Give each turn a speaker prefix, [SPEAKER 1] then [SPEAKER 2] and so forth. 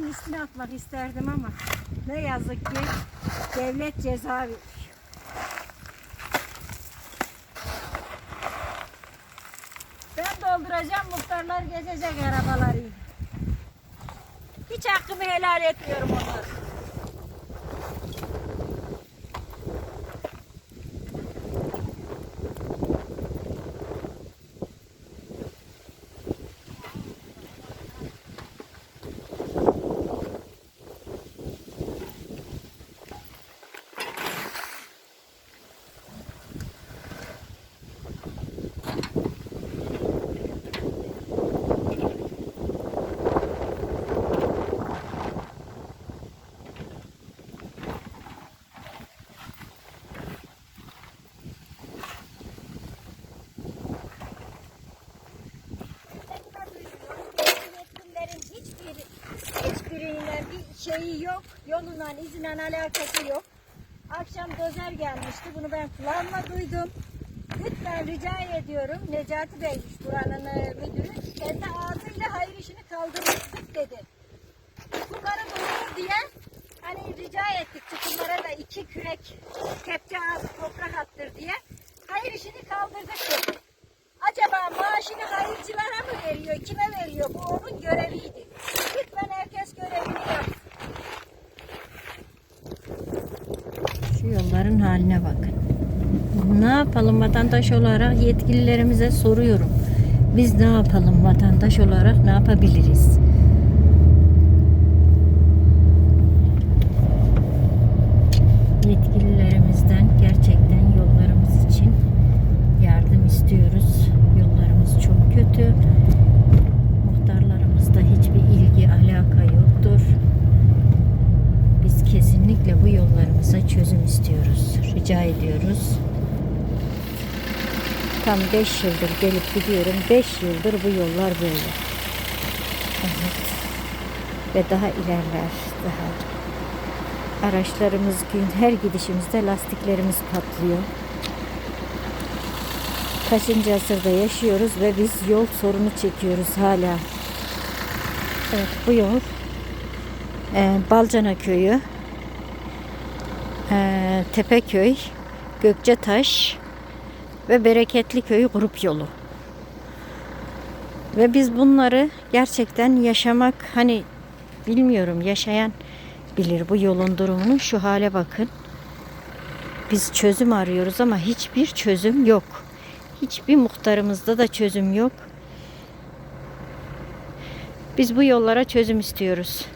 [SPEAKER 1] yolların üstüne atmak isterdim ama ne yazık ki devlet ceza veriyor. Ben dolduracağım muhtarlar gezecek arabaları. Hiç hakkımı helal etmiyorum onlara. Şeyi yok. Yolunla, izinden alakası yok. Akşam dozer gelmişti. Bunu ben kulağımla duydum. Lütfen rica ediyorum. Necati Bey buranın e, müdürü kendi ağzıyla hayır işini kaldırmıştık dedi. Çukurları durur diye hani rica ettik çukurlara da iki kürek kepçe ağzı toprak attır diye. Hayır işini kaldırdık dedi. Acaba maaşını hayırcılara mı veriyor? Kime veriyor? Bu onun göreviydi.
[SPEAKER 2] Şu yolların haline bakın. Ne yapalım vatandaş olarak yetkililerimize soruyorum. Biz ne yapalım vatandaş olarak ne yapabiliriz? Yetkililerimizden gerçekten yollarımız için yardım istiyoruz. Yollarımız çok kötü. Muhtarlarımızda hiçbir ilgi alaka yoktur. Biz kesinlikle bu yollarımıza çözüm istiyoruz. Rica ediyoruz. Tam 5 yıldır gelip gidiyorum. 5 yıldır bu yollar böyle. Evet. Ve daha ilerler. Daha araçlarımız gün her gidişimizde lastiklerimiz patlıyor. Kaçıncı asırda yaşıyoruz ve biz yol sorunu çekiyoruz hala. Evet bu yol e, Balcana köyü, Tepeköy, Gökçetaş ve Bereketli Köy grup yolu. Ve biz bunları gerçekten yaşamak hani bilmiyorum yaşayan bilir bu yolun durumunu. Şu hale bakın. Biz çözüm arıyoruz ama hiçbir çözüm yok. Hiçbir muhtarımızda da çözüm yok. Biz bu yollara çözüm istiyoruz.